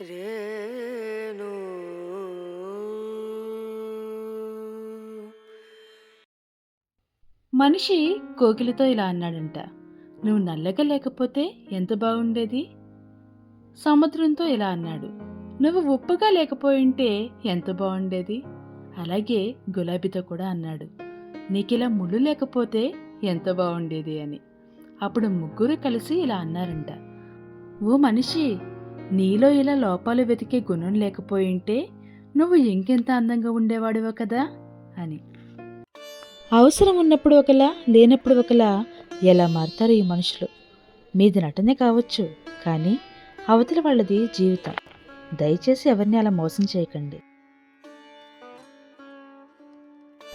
రేణు. మనిషి కోకిలతో ఇలా అన్నాడంట నువ్వు నల్లగా లేకపోతే ఎంత బాగుండేది? సముద్రంతో ఇలా అన్నాడు నువ్వు ఉప్పుగా లేకపోయింటే ఎంత బాగుండేది? అలాగే గులాబీతో కూడా అన్నాడు నీకిలా ముళ్ళు లేకపోతే ఎంత బాగుండేది? అని. అప్పుడు ముగ్గురు కలిసి ఇలా అన్నారంట ఓ మనిషి నీలో ఇలా లోపాలు వెతికే గుణం లేకపోయింటే నువ్వు ఇంకెంత అందంగా ఉండేవాడివో కదా అని. అవసరం ఉన్నప్పుడు ఒకలా లేనప్పుడు ఒకలా ఎలా మారుతారు ఈ మనుషులు? మీది నటనే కావచ్చు కానీ అవతల వాళ్ళది జీవితం. దయచేసి ఎవరిని అలా మోసం చేయకండి.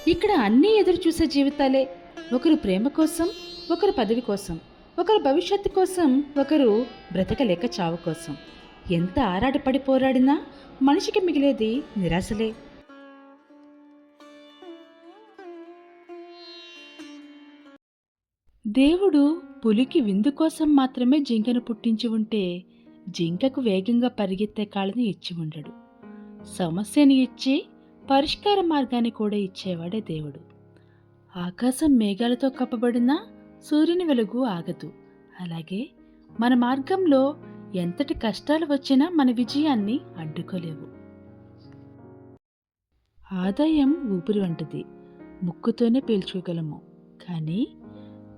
ఇక్కడ అన్నీ ఎదురు చూసే జీవితాలే. ఒకరు ప్రేమ కోసం ఒకరు పదవి కోసం ఒకరు భవిష్యత్తు కోసం ఒకరు బ్రతకలేక చావు కోసం. ఎంత ఆరాటపడి పోరాడినా మనిషికి మిగిలేది నిరాశలే. దేవుడు పులికి విందు కోసం మాత్రమే జింకను పుట్టించి ఉంటే జింకకు వేగంగా పరిగెత్తే కాళ్ళని ఇచ్చి ఉండడు. సమస్యని ఇచ్చి పరిష్కార మార్గాన్ని కూడా ఇచ్చేవాడే దేవుడు. ఆకాశం మేఘాలతో కప్పబడినా సూర్యుని వెలుగు ఆగదు. అలాగే మన మార్గంలో ఎంతటి కష్టాలు వచ్చినా మన విజయాన్ని అడ్డుకోలేవు. ఆదాయం ఊపిరి వంటిది ముక్కుతోనే పీల్చుకోగలము. కానీ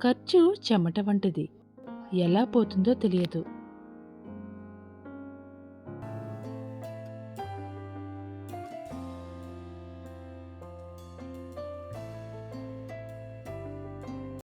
ఖర్చు చెమట వంటిది. ఎలా పోతుందో తెలియదు.